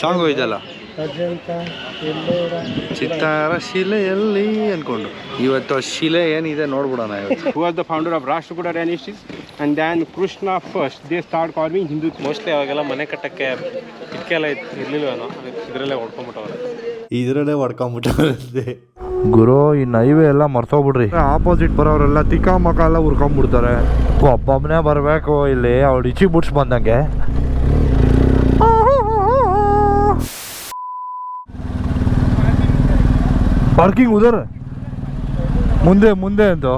Song ಶಿಲೆ ಚಿತ್ತಾರ ಶಿಲೆಯಲ್ಲಿ ಅನ್ಕೊಂಡು. ಇವತ್ತು ಆ ಶಿಲೆ ಏನಿದೆ ನೋಡ್ಬಿಡೋಣ ಇವತ್ತು. Who was the founder of Rashtrakuta dynasties and then Krishna first. They start carving Hindu mostly ಅವಾಗೆಲ್ಲ ಮನೆ ಕಟ್ಟಕ್ಕೆ ಇದಕ್ಕೆಲ್ಲ ಇರ್ಲಿಲ್ವೇನೋ ಇದರಲ್ಲೇ ಹೊಡ್ಕೊಂಬಿಟ್ಟವ್ರೆ. ಇದರಲ್ಲೇ ಹೊಡ್ಕೊಂಬಿಟ್ಟವ್ರೆ ಗುರು ಇನ್ನು ಹೈವೇ ಎಲ್ಲ ಮರ್ತೋಗ್ಬಿಡ್ರಿ. ಆಪೋಸಿಟ್ ಬರೋರೆಲ್ಲ ತಿಕ್ಕ ಮಕ ಎಲ್ಲ ಉರ್ಕೊಂಡ್ಬಿಡ್ತಾರೆ ಒಬ್ಬೊಬ್ಬನೇ ಬರಬೇಕು ಇಲ್ಲಿ ಅವ್ಳು ಇಚಿ ಬಿಡ್ಸ್ ಬಂದಂಗೆ. ಪಾರ್ಕಿಂಗ್ ಉದರ್? ಮುಂದೆ ಮುಂದೆ ಅಂತ.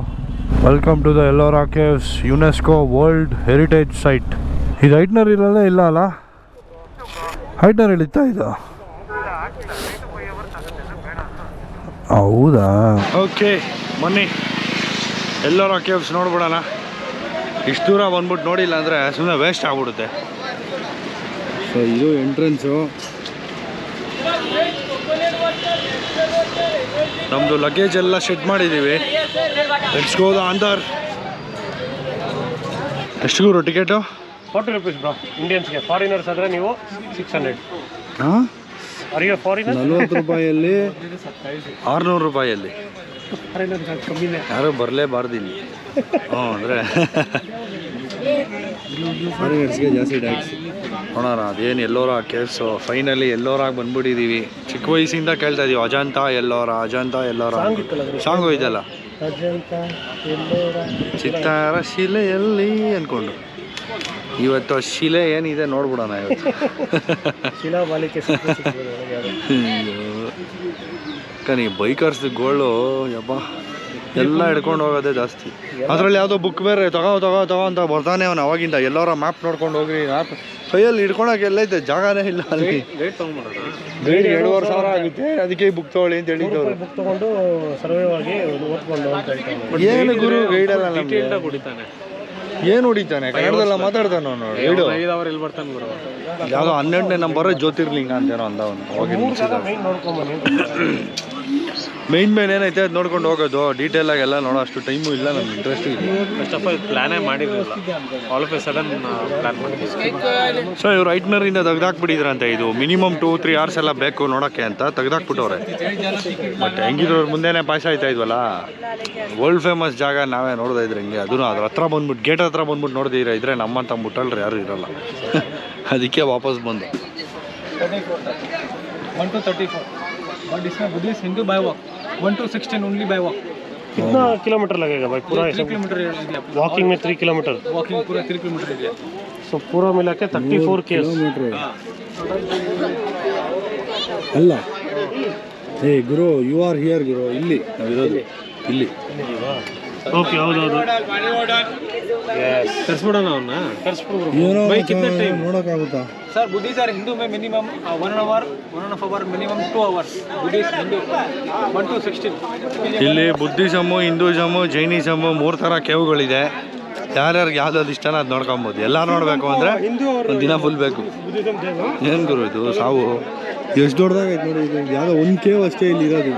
Welcome to the Ellora caves UNESCO world heritage site ಇದು ಐಟ್ನರ್ ಇರಲ್ಲ ಇಲ್ಲ ಅಲ್ಲ? ಹೈಟ್ನರ್ ಇಳಿತಾ ಇದು? ಹೌದಾ? ಓಕೆ ಬನ್ನಿ. ಎಲ್ಲೋರಾ ಕೇವ್ಸ್ ನೋಡ್ಬಿಡೋಣ. ಇಷ್ಟು ದೂರ ಬಂದ್ಬಿಟ್ಟು ನೋಡಿಲ್ಲ ಅಂದರೆ ಸುಮ್ಮನೆ ವೇಸ್ಟ್ ಆಗ್ಬಿಡುತ್ತೆ. ಸೊ ಇದು ಎಂಟ್ರೆನ್ಸು ನಮ್ಮದು ಲಗೇಜ್ ಎಲ್ಲ ಶೆಡ್ ಮಾಡಿದ್ದೀವಿ ಲೆಟ್ಸ್ ಗೋ ದ ಅಂದರ್ ಎಷ್ಟು ಗುರು ಟಿಕೆಟು ಫಾರ್ಟಿ ರುಪೀಸ್ ಬ್ರೋ ಇಂಡಿಯನ್ಸ್ಗೆ ಫಾರಿನರ್ಸ್ ಆದರೆ ನೀವು ಸಿಕ್ಸ್ ಹಂಡ್ರೆಡ್ ಹಾಂ? ನಲ್ವತ್ತು ರೂಪಾಯಲ್ಲಿ ಆರುನೂರು ರೂಪಾಯಲ್ಲಿ. ಯಾರು ಬರಲೇಬಾರ್ದು ಇಲ್ಲಿ. ಹ್ಞೂ ಅಂದರೆ ಫಾರಿನರ್ಸ್ಗೆ ಜಾಸ್ತಿ ಟ್ಯಾಕ್ಸ್ ನೋಡೋಣ ಅದೇನು ಎಲ್ಲೋರ ಕೇಸು. ಫೈನಲಿ ಎಲ್ಲೋರಾಗಿ ಬಂದ್ಬಿಟ್ಟಿದ್ದೀವಿ ಚಿಕ್ಕ ವಯಸ್ಸಿಂದ ಕೇಳ್ತಾ ಇದೀವಿ ಅಜಂತ ಎಲ್ಲೋರ ಅಜಂತ ಎಲ್ಲೋರ. ಸಾಂಗು ಇದೆಯಲ್ಲ ಚಿತ್ತಾರ ಶಿಲೆ ಎಲ್ಲಿ ಅಂದ್ಕೊಂಡು ಅನ್ಕೊಂಡು. ಇವತ್ತು ಆ ಶಿಲೆ ಏನಿದೆ ನೋಡ್ಬಿಡೋಣ ಇವತ್ತು. ಯಾರು. ಬೈಕರ್ಸ್ ಗೋಳು ಯಬ್ಬ. ಎಲ್ಲ ಹಿಡ್ಕೊಂಡು ಹೋಗೋದೇ ಜಾಸ್ತಿ. ಅದರಲ್ಲಿ ಯಾವುದೋ ಬುಕ್ ಬೇರೆ ತಗೋ ತಗೋ ತಗೋ ಅಂತ ಬರ್ತಾನೆ ಅವನು ಅವಾಗಿಂದ. ಎಲ್ಲರ ಮ್ಯಾಪ್ ನೋಡ್ಕೊಂಡು ಹೋಗ್ರಿ ಮ್ಯಾಪ್ ಕೈಯಲ್ಲಿ ಹಿಡ್ಕೊಳಕ್ಕೆ ಎಲ್ಲೈತೆ ಜಾಗನೇ ಇಲ್ಲ ಅಲ್ಲಿ. ಗೈಡ್ ಎರಡೂವರೆ ಸಾವಿರ ಆಗುತ್ತೆ. ಅದಕ್ಕೆ ಬುಕ್ ತಗೊಳ್ಳಿ ಅಂತ ಹೇಳಿದ್ದವ್ರು ಬುಕ್ ತಗೊಂಡು ಸರ್ವೇ ಆಗಿ ಓದ್ಕೊಂಡು ಅಂತ ಹೇಳ್ತಾನೆ ಏನು ಗುರು ಗೈಡ್ ಅಲ್ಲ ನಮ್ಗೆ? ಹೊಡಿತಾನೆ. ಏನು ಹೊಡಿತಾನೆ? ಕನ್ನಡದಲ್ಲ ಮಾತಾಡ್ತಾನೆ ಅವನು ಗೈಡು ಐದು ಅವರ್ ಎಲ್ಲಿ ಬರ್ತಾನೆ ಗುರು. ಯಾವುದೋ ಹನ್ನೆರಡನೇ ನಂಬರ್ ಜ್ಯೋತಿರ್ಲಿಂಗ ಅಂತೇನೋ ಅಂದ ಅವನು ಮುಗಿಸಿದ ಮೇನ್ ಮೇನ್ ಏನೈತೆ ಅದು ನೋಡ್ಕೊಂಡು ಹೋಗೋದು. ಡೀಟೇಲ್ ಆಗಿ ಎಲ್ಲ ನೋಡೋ ಅಷ್ಟು ಟೈಮು ಇಲ್ಲ ನಮ್ಗೆ ಇಂಟ್ರೆಸ್ಟ್ ಇಲ್ಲ. ಫಸ್ಟ್ ಆಫ್ ಆಲ್ ಪ್ಲ್ಯಾನೇ ಮಾಡಿರಲಿಲ್ಲ. All of a sudden plan ಮಾಡಿದ್ವಿ. ಸೊ ಇವ್ರು ಐಟ್ನರಿಂದ ತೆಗ್ದಾಕ್ಬಿಟ್ಟಿದ್ರಂತೆ ಇದು. ಮಿನಿಮಮ್ ಟೂ ತ್ರೀ ಅವರ್ಸ್ ಎಲ್ಲ ಬೇಕು ನೋಡೋಕ್ಕೆ ಅಂತ ತೆಗ್ದಾಕ್ಬಿಟ್ಟವ್ರೆ. ಬಟ್ ಹೆಂಗಿದ್ರು ಮುಂದೆನೆ ಮುಂದೆನೇ ಪಾಯಸ ಆಯ್ತಾ ಇದ್ವಲ್ಲ. ವರ್ಲ್ಡ್ ಫೇಮಸ್ ಜಾಗ ನಾವೇ ನೋಡ್ತಾ ಇದ್ರೆ ಹಿಂಗೆ? ಅದನ್ನು ಅದ್ರ ಹತ್ರ ಬಂದ್ಬಿಟ್ಟು ಗೇಟ್ ಹತ್ರ ಬಂದ್ಬಿಟ್ಟು ನೋಡಿದಿರ ಇದ್ರೆ ನಮ್ಮಂತ ಮುಟ್ಟಲ್ರಿ ಯಾರು ಇರಲ್ಲ. ಅದಕ್ಕೆ ವಾಪಸ್ ಬಂದು. One to thirty four but is Hindu by one two sixteen only by walk कितना किलोमीटर लगेगा भाई पूरा थ्री किलोमीटर एरिया वॉकिंग में थ्री किलोमीटर वॉकिंग पूरा थ्री किलोमीटर एरिया सो पूरा मिला के थर्टी फोर के ಅಲ್ಲ ಏ ಗುರು ಯು ಆರ್ ಹಿಯರ್ ಗುರು ಇಲ್ಲಿ ನಾವಿರೋದು ಇಲ್ಲಿ ಓಕೆ ಹೌದೌದು ಕರ್ಸ್ಬಿಡೋಣ ಅವನ್ನ ಕರ್ಸ್ಬಿಡ್ಬಿಡು ಬೈ ಕಿತ್ನೆ ಟೈಮ್ ನೋಡೋಕ್ಕಾಗುತ್ತಾ? Sir Buddhist or Hindu May minimum one hour one half hour minimum two hours Buddhist Hindu. One to sixteen ಇಲ್ಲಿ ಬುದ್ಧಿಸಮು ಹಿಂದೂಯಿಸಮು ಜೈನಿಸಮು ಮೂರು ಥರ ಕೇವುಗಳಿದೆ. ಯಾರ್ಯಾರಿಗೆ ಯಾವ್ದಾದ್ರು ಇಷ್ಟನ ಅದು ನೋಡ್ಕೊಬೋದು. ಎಲ್ಲ ನೋಡಬೇಕು ಅಂದರೆ ಒಂದು ದಿನ ಫುಲ್ ಬೇಕು. ಏನು ಗುರು ಇದು ಸಾವು? ಎಷ್ಟು ದೊಡ್ಡದಾಗೈತೆ ನೋಡಿ ಇದು. ಒಂದು ಕೇವ್ ಅಷ್ಟೇ ಇಲ್ಲಿ ಇರೋದು.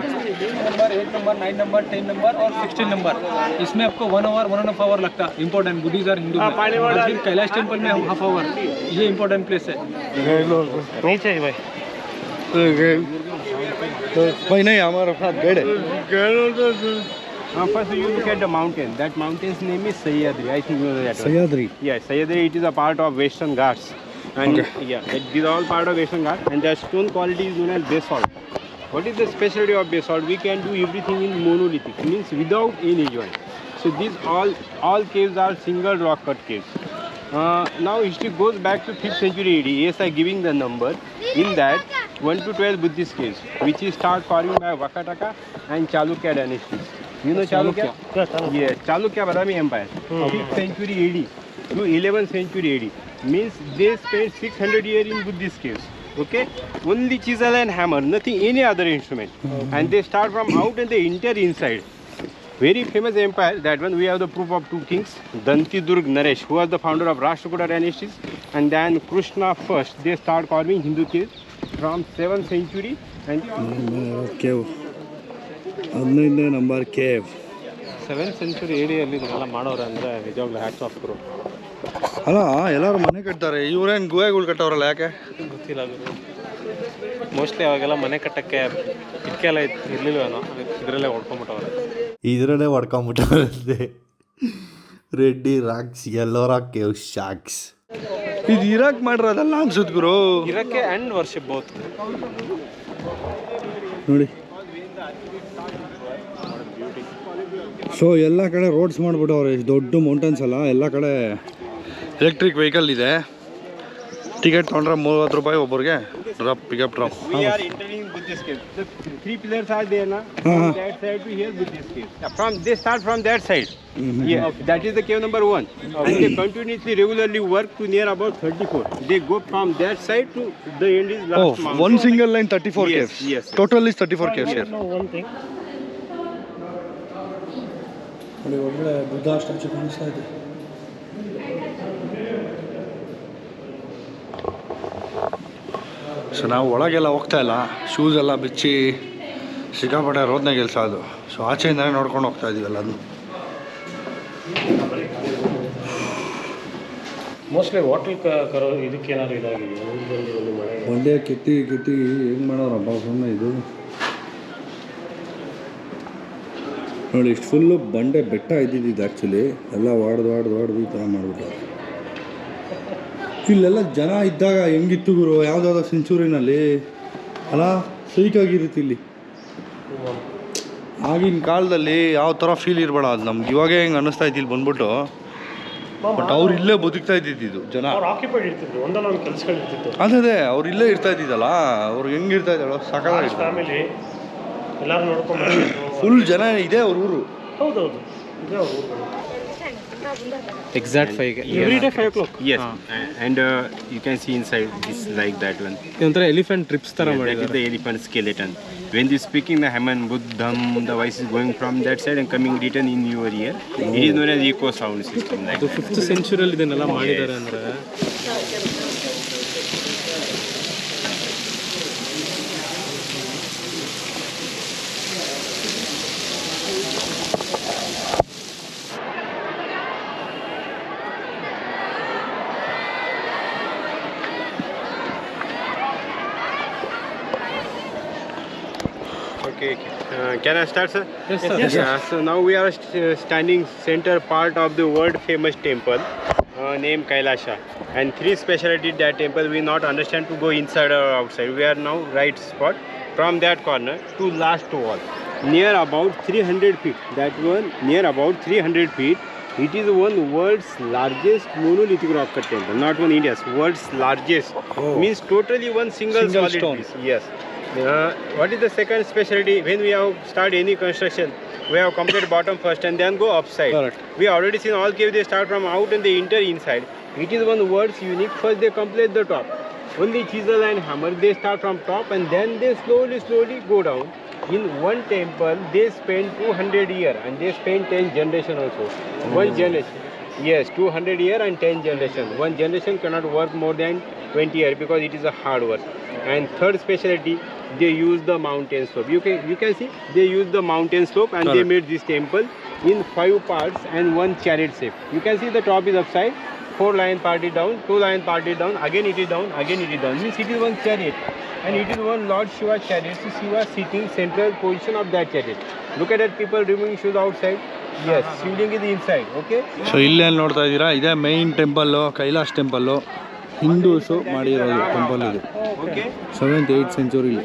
Number nine number ten number और सिक्सटीन नंबर इसमें आपको one hour one and half hour लगता है इंपॉर्टेंट बुद्धिस्ट आर हिंदू में फिर कैलाश टेंपल में हाफ़ आवर ये इंपॉर्टेंट प्लेस है नहीं चाहिए भाई भाई नहीं हमारे साथ गए Uh, first you look at the mountain that mountain's name is Sahyadri I think you know that Sayadri. one. yeah Sahyadri it is a part of western ghats and okay. yeah it, are all part of western ghats and the stone quality is known as basalt what is the specialty of basalt? We can do everything in monolithic means without any joint. So these all all caves are single rock cut caves. Uh, now history goes back to 5th century AD yes I giving the number. In that 1 to 12 Buddhist caves which is start carving by Vakataka and Chalukya dynasties you know Chalukya? Yes, Chalukya Badami Empire, 5th century AD to 11th century AD. Means they spent 600 years in Buddhist caves Okay, only chisel and hammer, nothing any other instrument. And they start from out and they enter inside. Very famous empire. That one we have the proof of two kings, Danti Durg Naresh, who was the founder of Rashtrakuta dynasties, and then Krishna first. They start carving Hindu caves from 7th century and cave ಹದಿನೈದನೇ number cave seventh century ಏರಿಯಲ್ಲಿ ಇದನ್ನೆಲ್ಲ ಮಾಡೋರು ಅಂದರೆ ನಿಜವಾಗ್ಲೂ hats off ಗುರು ಅಲ್ಲ ಎಲ್ಲರೂ ಮನೆ ಕಟ್ತಾರೆ. ಇವ್ರೇನು ಗುಹೆಗಳು ಕಟ್ಟವ್ರಲ್ಲ ಯಾಕೆ? ಗೊತ್ತಿಲ್ಲ ಗುರು. ಮೋಸ್ಟ್ಲಿ ಅವಾಗೆಲ್ಲ ಮನೆ ಕಟ್ಟಕ್ಕೆ ಇದಕ್ಕೆಲ್ಲ ಇರ್ಲಿಲ್ವೇನೋ ಇದರಲ್ಲೇ ಹೊಡ್ಕೊಂಬಿಟ್ಟವ್ರೆ. ಇದರಲ್ಲೇ ಹೊಡ್ಕೊಂಬಿಟ್ಟವ್ರಂತೆ ರೆಡ್ಡಿ ರಾಕ್ಸ್ ಎಲ್ಲೋ ಕೇವ್ ಶಾಕ್ಸ್. ಇದು ಇರಾಕ್ ಮಾಡಿರೋದಲ್ಲ ಅನ್ಸುತ್ತೆ ಗುರು. ಇರಕ್ಕೆ ಅಂಡ್ ವರ್ಷಿಪ್ ಬೋತ್ ನೋಡಿ. ಸೊ ಎಲ್ಲ ಕಡೆ ರೋಡ್ಸ್ ಮಾಡಿಬಿಟ್ಟವ್ರೆ. ಎಷ್ಟು ದೊಡ್ಡ ಮೌಂಟೇನ್ಸ್ ಅಲ್ಲ ಎಲ್ಲ ಕಡೆ ಎಲೆಕ್ಟ್ರಿಕ್ ವೆಹಿಕಲ್ ಇದೆ ಟಿಕೆಟ್ ತೊಗೊಂಡ್ರೆ ಮೂವತ್ತು ರೂಪಾಯಿ ಒಬ್ಬರಿಗೆ drop pickup drop We are entering Buddhist cave. Three pillars are there, na? Uh-huh. From that side to here, Buddhist cave. From they start from that side. Yeah, that is the cave number one. And they continuously, regularly work to near about 34. They go from that side to the end is last of mountain. One single line thirty Yes, caves yes, yes. Total is thirty four caves no one ಒಳ್ಳೆ Buddha statue ಕಾಣಿಸ್ತಾ ಇದೆ so ನಾವು ಒಳಗೆಲ್ಲ ಹೋಗ್ತಾ ಇಲ್ಲ. Shoes ಎಲ್ಲ ಬಿಚ್ಚಿ ಸಿಕ್ಕಾಪಟ್ಟೆ ರೋದನೆ ಕೆಲಸ ಅದು. ಸೊ ಆಚೆಯಿಂದನೇ ನೋಡ್ಕೊಂಡು ಹೋಗ್ತಾ ಇದೀವಿ ಅದು ಮೋಸ್ಟ್ಲಿ ಹೋಟೆಲ್ ಕರೋ ಇದಕ್ಕೆ ಏನಾದ್ರು ಇದಾಗಿದೆ ಒಂದೇ ಕೆತ್ತಿ ಕೆತ್ತಿ ಹೆಂಗೆ ಮಾಡೋರಪ್ಪ ಸುಮ್ಮನೆ ಇದು. ನೋಡಿ ಇಷ್ಟು ಫುಲ್ಲು ಬಂಡೆ ಬೆಟ್ಟ ಇದ್ದಿದ್ದು ಆ್ಯಕ್ಚುಲಿ ಎಲ್ಲ ವಾಡ್ದು ವಾಡ್ದು ವಾಡ್ದು ಈ ಥರ ಮಾಡ್ಬಿಟ್ಟಾರೆ ಇಲ್ಲೆಲ್ಲ ಜನ ಇದ್ದಾಗ ಹೆಂಗಿತ್ತು ಗುರು? ಯಾವುದಾದ್ರು ಸೆಂಚುರಿನಲ್ಲಿ? ಅಲ್ಲ ಸೈಕಾಗಿರುತ್ತೆ ಇಲ್ಲಿ. ಆಗಿನ ಕಾಲದಲ್ಲಿ ಯಾವ ಥರ ಫೀಲ್ ಇರಬೇಡ ಅದು ನಮ್ಗೆ. ಇವಾಗೇ ಹೆಂಗೆ ಅನ್ನಿಸ್ತಾ ಇದ್ದಿಲ್ಲ ಇಲ್ಲಿ ಬಂದ್ಬಿಟ್ಟು. ಬಟ್ ಅವ್ರು ಇಲ್ಲೇ ಬದುಕ್ತಾ ಇದ್ದಿದ್ದು ಜನ. ಅದೇ ಅವ್ರು ಇಲ್ಲೇ ಇರ್ತಾ ಇದ್ದಿದ್ದಲ್ಲ. ಅವ್ರು ಹೆಂಗಿರ್ತಾ ಇದ್ದಾಳೋ ಸಕಾಲ ಫ್ಯಾಮಿಲಿ ಎಲ್ಲರೂ ನೋಡ್ಕೊಂಡು ಫುಲ್ ಜನ ಇದೆ ಅವ್ರ ಊರು. ಹೌದೌದು ಇದೇ and. ಎಕ್ಸಾಕ್ಟ್ ಫೈವ್ಗೆ Every day five o'clock. Yes. And uh, you can see inside this like that one. ಇದೊಂಥರ elephant trips ಥರ Yeah, that is ಮಾಡಿದ್ದಾರೆ the elephant skeleton. When you speaking the Haman Buddham, the voice is going from that side and coming written in your ear. It is known as echo sound system. Like ಅದು fifth ಸೆಂಚುರಿಯಲ್ಲಿ ಇದನ್ನೆಲ್ಲ ಮಾಡಿದ್ದಾರೆ ಅಂದರೆ can I start, sir? Yes, sir. Yeah, so now we are st- standing center part of the world famous temple uh, named Kailasha. And three specialties that temple we not understand to go inside or outside. We are now right spot from that corner to last wall. Near about 300 feet. That one near about 300 feet. It is one world's largest monolithic rock cut temple. Not one India's, world's largest. Means totally one single, Single solid stone. piece. Yes. Uh, what is the second specialty? When we have start any construction, we have complete bottom first and then go upside. Correct. We already seen all cave they start from out and they enter inside. It is one world's unique. First they complete the top. Only chisel and hammer they start from top and then they slowly slowly go down. In one temple they spend 200 year and they spend 10 generation also. One generation. Yes, 200 year and 10 generation. One generation cannot work more than 20 year because it is a hard work. And third specialty, they use the mountain slope. You can you can see they use the mountain slope and they made this temple in five parts and one chariot shape. You can see the top is upside, four lion party down, two lion party down, again it is down, again it is down. Means it is one chariot. And it is one Lord Shiva chariot. So Shiva sitting central position of that chariot. Look at that people removing shoes outside. Yes, shivling is inside. Okay. so so ಇಲ್ಲೇ ನೋಡ್ತಾ ಇದ್ದೀರಾ ಇದೇ main temple, Kailash temple Hindus ಮಾಡಿರೋದು temple ಇದು Okay. Seventh eight ಸೆಂಚುರಿಲಿ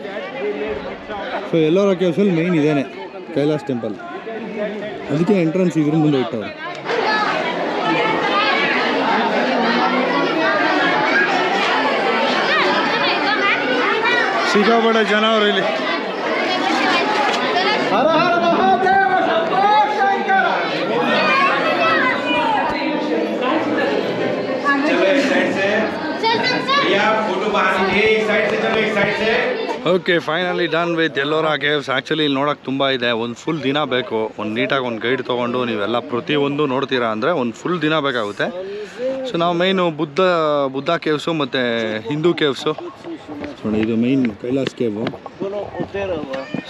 so ಎಲ್ಲರ ಕೇವ್ಸಲ್ಲಿ main ಇದೇನೆ ಕೈಲಾಶ್ ಟೆಂಪಲ್ ಅದಕ್ಕೆ ಎಂಟ್ರೆನ್ಸ್ ಇದ್ರ ಮುಂದೆ ಇಟ್ಟವ್ರು ಸಿಕ್ಕಾಪಟ್ಟೆ ಜನ ಅವರು ಇಲ್ಲಿ. Okay finally done with Ellora caves actually ಇಲ್ಲಿ ನೋಡೋಕೆ ತುಂಬ ಇದೆ. ಒಂದು ಫುಲ್ ದಿನ ಬೇಕು. ಒಂದು ನೀಟಾಗಿ ಒಂದು ಗೈಡ್ ತೊಗೊಂಡು ನೀವೆಲ್ಲ ಪ್ರತಿಯೊಂದು ನೋಡ್ತೀರಾ ಅಂದರೆ ಒಂದು ಫುಲ್ ದಿನ ಬೇಕಾಗುತ್ತೆ. ಸೊ ನಾವು ಮೇಯ್ನು ಬುದ್ಧ ಬುದ್ಧ ಕೇವ್ಸು ಮತ್ತು ಹಿಂದೂ ಕೇವ್ಸು ನೋಡಿ ಇದು ಮೈನ್ ಕೈಲಾಸ್ ಕೇವು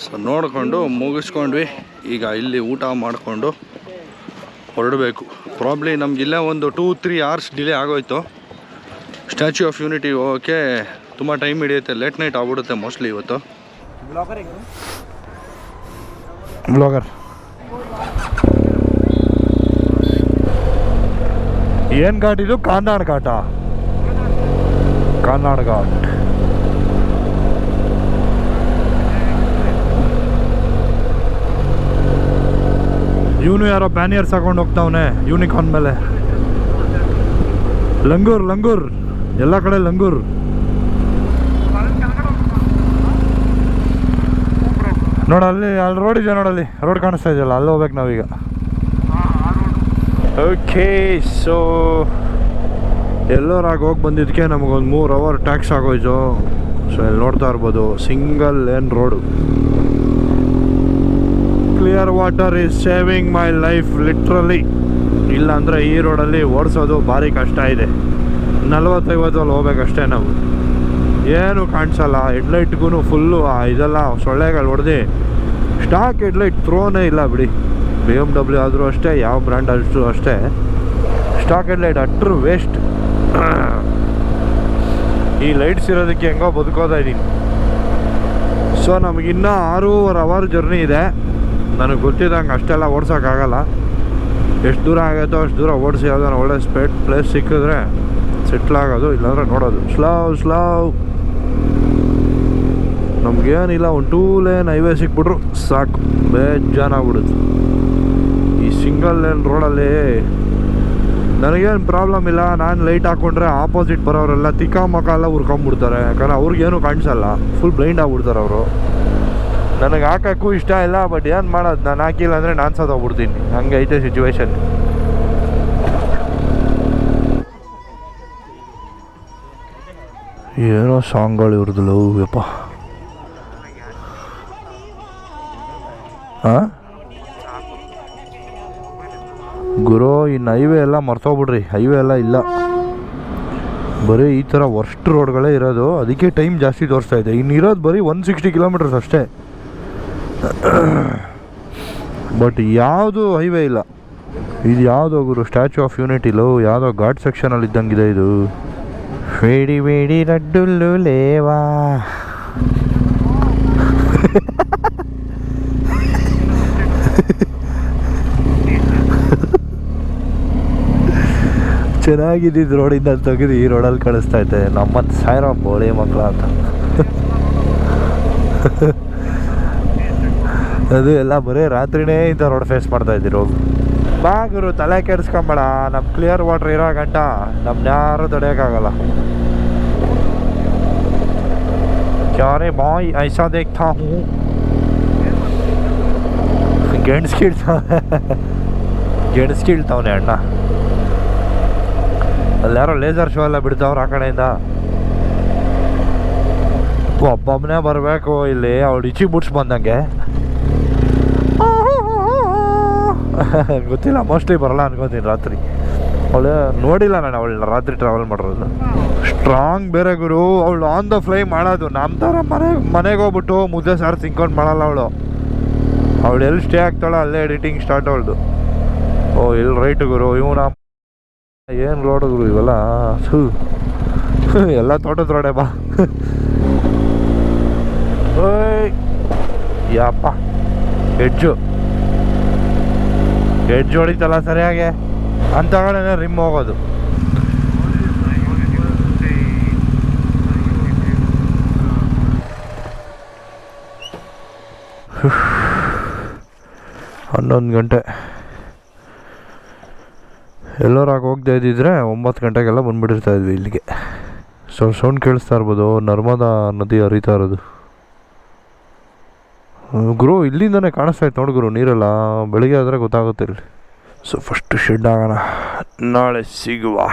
ಸೊ ನೋಡಿಕೊಂಡು ಮುಗಿಸ್ಕೊಂಡ್ವಿ. ಈಗ ಇಲ್ಲಿ ಊಟ ಮಾಡಿಕೊಂಡು ಹೊರಡಬೇಕು. ಪ್ರಾಬ್ಲಿ ನಮ್ಗೆ ಇಲ್ಲೇ ಒಂದು ಟೂ ತ್ರೀ ಅವರ್ಸ್ ಡಿಲೇ ಆಗೋಯ್ತು. ಸ್ಟ್ಯಾಚ್ಯೂ ಆಫ್ ಯೂನಿಟಿ ಹೋಗೋಕ್ಕೆ ತುಂಬ ಟೈಮ್ ಹಿಡಿಯುತ್ತೆ. ಲೇಟ್ ನೈಟ್ ಆಗ್ಬಿಡುತ್ತೆ ಮೋಸ್ಟ್ಲಿ ಇವತ್ತು. ಬ್ಲಾಗರ್ ಏನು ಘಾಟ್ ಇದು? ಕಾಂದಾಣ ಘಾಟ? ಕಾಂದಾಣ ಘಾಟ್. ಇವನು ಯಾರೋ ಬ್ಯಾನಿಯರ್ಸ್ ಹಾಕೊಂಡು ಹೋಗ್ತಾವನೆ ಯೂನಿಕಾರ್ನ್ ಮೇಲೆ. ಲಂಗೂರ್ ಲಂಗೂರ್, ಎಲ್ಲ ಕಡೆ ಲಂಗೂರ್. ನೋಡ, ಅಲ್ಲಿ ಅಲ್ಲಿ ರೋಡ್ ಇದೆ ನೋಡಲ್ಲಿ ರೋಡ್ ಕಾಣಿಸ್ತಾ ಇದೆಯಲ್ಲ, ಅಲ್ಲಿ ಹೋಗ್ಬೇಕು ನಾವೀಗ. ಓಕೆ ಸೊ ಎಲ್ಲರಾಗಿ ಹೋಗಿ ಬಂದಿದ್ದಕ್ಕೆ ನಮಗೊಂದು ಮೂರು ಅವರ್ ಟ್ಯಾಕ್ಸ್ ಆಗೋಯ್ತು. ಸೊ ಇಲ್ಲಿ ನೋಡ್ತಾ ಇರ್ಬೋದು single lane road clear water is saving my life literally ಇಲ್ಲಾಂದರೆ ಈ ರೋಡಲ್ಲಿ ಓಡಿಸೋದು ಭಾರಿ ಕಷ್ಟ ಇದೆ. ನಲ್ವತ್ತೈವತ್ತಲ್ಲಿ ಹೋಗ್ಬೇಕಷ್ಟೇ ನಾವು. ಏನು ಕಾಣಿಸಲ್ಲ ಹೆಡ್ಲೈಟ್ಗೂ ಫುಲ್ಲು ಇದೆಲ್ಲ ಸೊಳ್ಳೆಗಳು ಹೊಡೆದು ಸ್ಟಾಕ್ ಹೆಡ್ಲೈಟ್ ಥ್ರೋನೇ ಇಲ್ಲ ಬಿಡಿ. ಬಿ ಎಂ ಡಬ್ಲ್ಯೂ ಆದರೂ ಅಷ್ಟೇ, ಯಾವ ಬ್ರ್ಯಾಂಡ್ ಅಷ್ಟು ಅಷ್ಟೇ. ಸ್ಟಾಕ್ ಹೆಡ್ಲೈಟ್ ಅಟ್ರು ವೇಸ್ಟ್ ಈ ಲೈಟ್ಸ್ ಇರೋದಕ್ಕೆ ಹೆಂಗೋ ಬದುಕೋತಾ ಇದ್ದೀನಿ ಸೊ ನಮಗಿನ್ನೂ ಆರೂವರೆ ಅವರ್ ಜರ್ನಿ ಇದೆ. ನನಗೆ ಗೊತ್ತಿದ್ದಂಗೆ ಅಷ್ಟೆಲ್ಲ ಓಡ್ಸೋಕ್ಕಾಗಲ್ಲ. ಎಷ್ಟು ದೂರ ಆಗೈತೋ ಅಷ್ಟು ದೂರ ಓಡಿಸಿ ಯಾವ್ದಾರ ಒಳ್ಳೆ ಸ್ಪೇಟ್ ಪ್ಲೇಸ್ ಸಿಕ್ಕಿದ್ರೆ ಸೆಟ್ಲ್ ಆಗೋದು, ಇಲ್ಲಾಂದ್ರೆ ನೋಡೋದು. ಸ್ಲೋ ಸ್ಲೋ ನಮಗೇನಿಲ್ಲ, ಒಂದು ಟೂ ಲೇನ್ ಹೈವೇ ಸಿಕ್ಬಿಟ್ರು ಸಾಕು ಬೇಜಾನಾಗ್ಬಿಡುತ್ತೆ ಈ ಸಿಂಗಲ್ ಲೇನ್ ರೋಡಲ್ಲಿ ನನಗೇನು ಪ್ರಾಬ್ಲಮ್ ಇಲ್ಲ, ನಾನು ಲೈಟ್ ಹಾಕ್ಕೊಂಡ್ರೆ ಆಪೋಸಿಟ್ ಬರೋರೆಲ್ಲ ತಿಕ್ಕ ಮಕ್ಕ ಎಲ್ಲ ಉರ್ಕೊಂಬಿಡ್ತಾರೆ ಯಾಕಂದರೆ ಅವ್ರಿಗೇನು ಕಾಣಿಸಲ್ಲ ಫುಲ್ ಬ್ಲೈಂಡ್ ಆಗ್ಬಿಡ್ತಾರೆ ಅವರು. ನನಗೆ ಹಾಕೋಕ್ಕೂ ಇಷ್ಟ ಇಲ್ಲ ಬಟ್ ಏನು ಮಾಡೋದು? ನಾನು ಹಾಕಿಲ್ಲ ಅಂದರೆ ನಾನು ಸತ್ತೋಗ್ಬಿಡ್ತೀನಿ ಹಂಗೆ ಐತೆ ಸಿಚುವೇಶನ್ ಏನೋ ಸಾಂಗ್ಗಳು ಇವ್ರದ್ದು ಲವ್ ಯಪ್ಪ. ಹಾಂ ಗುರು ಇನ್ನು ಹೈವೇ ಎಲ್ಲ ಮರ್ತೋಗ್ಬಿಡ್ರಿ. ಹೈವೇ ಎಲ್ಲ ಇಲ್ಲ. ಬರೀ ಈ ಥರ ವರ್ಸ್ಟ್ ರೋಡ್ಗಳೇ ಇರೋದು. ಅದಕ್ಕೆ ಟೈಮ್ ಜಾಸ್ತಿ ತೋರಿಸ್ತಾ ಇದೆ ಇನ್ನು ಇರೋದು ಬರೀ ಒನ್ ಸಿಕ್ಸ್ಟಿ ಕಿಲೋಮೀಟರ್ಸ್ ಅಷ್ಟೇ. ಬಟ್ ಯಾವುದು ಹೈವೇ ಇಲ್ಲ. ಇದು ಯಾವುದೋ ಗುರು ಸ್ಟ್ಯಾಚು ಆಫ್ ಯೂನಿಟಿಲು ಯಾವುದೋ ಘಾಟ್ ಸೆಕ್ಷನಲ್ಲಿ ಇದ್ದಂಗಿದೆ ಇದು. ಬೇಡಿ ಬೇಡಿ ರಡ್ಡುಲ್ಲು ಲೇವಾ. ಚೆನ್ನಾಗಿದ್ದಿದ್ದು ರೋಡಿಂದ ತೆಗೆದು ಈ ರೋಡಲ್ಲಿ ಕಳಿಸ್ತಾ ಇದ್ದೆ. ನಮ್ಮ ಸಾಯಿರೋ ಬೋಳಿ ಮಕ್ಕಳ ಅಂತ. ಅದು ಎಲ್ಲ ಬರೀ ರಾತ್ರಿನೇ ಇಂಥ ರೋಡ್ ಫೇಸ್ ಮಾಡ್ತಾ ಇದ್ದೀರಿ. ಬಾ ಗುರು, ತಲೆ ಕೆಡಿಸ್ಕೊಂಬೇಡ. ನಮ್ಮ ಕ್ಲಿಯರ್ ವಾಟರ್ ಇರೋ ಗಂಟ ನಮ್ಮನ್ನ ಯಾರು ತಡೆಯೋಕ್ಕಾಗಲ್ಲ. ಕ್ಯಾರೆ ಬಾಯ್ ಐಸಾ ದೇಖ್ತಾ ಹೂ. ಗೆಣಸ್ ಕೀಳ್ತಾವೆ. ಗೆಣಸ್ ಅಣ್ಣ. ಅಲ್ಲಿ ಯಾರೋ ಲೇಸರ್ ಶೋ ಎಲ್ಲ ಬಿಡ್ತಾವ್ರು ಆ ಕಡೆಯಿಂದ. ಒಬ್ಬೊಬ್ಬನೇ ಬರಬೇಕು ಇಲ್ಲಿ. ಅವ್ಳು ಇಚಿ ಬಿಡ್ಸ್ ಬಂದಂಗೆ. ಗೊತ್ತಿಲ್ಲ ಮೋಸ್ಟ್ಲಿ ಬರಲ್ಲ ಅನ್ಕೋತೀನಿ ರಾತ್ರಿ. ಅವಳು ನೋಡಿಲ್ಲ ನಾನು ಅವಳು ರಾತ್ರಿ ಟ್ರಾವೆಲ್ ಮಾಡಿರೋದು. ಸ್ಟ್ರಾಂಗ್ ಬೇರೆ ಗುರು, ಅವಳು ಆನ್ ದ ಫ್ಲೈ ಮಾಡೋದು. ನಮ್ಮ ಥರ ಮನೆ, ಮನೆಗೆ ಹೋಗ್ಬಿಟ್ಟು ಮುದ್ದೆ ಸಾರು ತಿನ್ಕೊಂಡು ಮಾಡಲ್ಲ ಅವಳು. ಅವಳು ಎಲ್ಲಿ ಸ್ಟೇ ಆಗ್ತಾಳೋ ಅಲ್ಲೇ ಎಡಿಟಿಂಗ್ ಸ್ಟಾರ್ಟ್ ಅವಳ್ದು. ಓ ಎಲ್ಲಿ ರೈಟ್ ಗುರು, ಇವನ ಏನು ರೋಡ್ ಗುರು ಇವೆಲ್ಲ? ಸು ಎಲ್ಲ ತೋಟದ ರೋಡೆ ಬಾ. ಓಯ್. ಯಪ್ಪ. ಹೆಜ್ಜು. ಹೆಜ್ಜು ಹೊಡಿತಲ್ಲ ಸರಿಯಾಗಿ? ಅಂತಗಳೇ ರಿಮ್ ಹೋಗೋದು. ಹನ್ನೊಂದು ಗಂಟೆ. ಎಲ್ಲೋರಾಗ ಹೋಗ್ತಾ ಇದ್ದಿದ್ರೆ ಒಂಬತ್ತು ಗಂಟೆಗೆಲ್ಲ ಬಂದ್ಬಿಟ್ಟಿರ್ತಾ ಇದ್ವಿ ಇಲ್ಲಿಗೆ. ಸೊ, ಸೌಂಡ್ ಕೇಳಿಸ್ತಾ ಇರ್ಬೋದು. ನರ್ಮದಾ ನದಿ ಹರಿತಾ ಇರೋದು. ಗುರು, ಇಲ್ಲಿಂದನೇ ಕಾಣಿಸ್ತಾ ಇತ್ತು ನೋಡಿ ಗುರು, ನೀರೆಲ್ಲ ಬೆಳಿಗ್ಗೆ ಆದರೆ ಗೊತ್ತಾಗುತ್ತೆ ಇಲ್ಲಿ. ಸೊ ಫಸ್ಟ್ ಶೆಡ್ ಆಗೋಣ. ನಾಳೆ ಸಿಗುವ.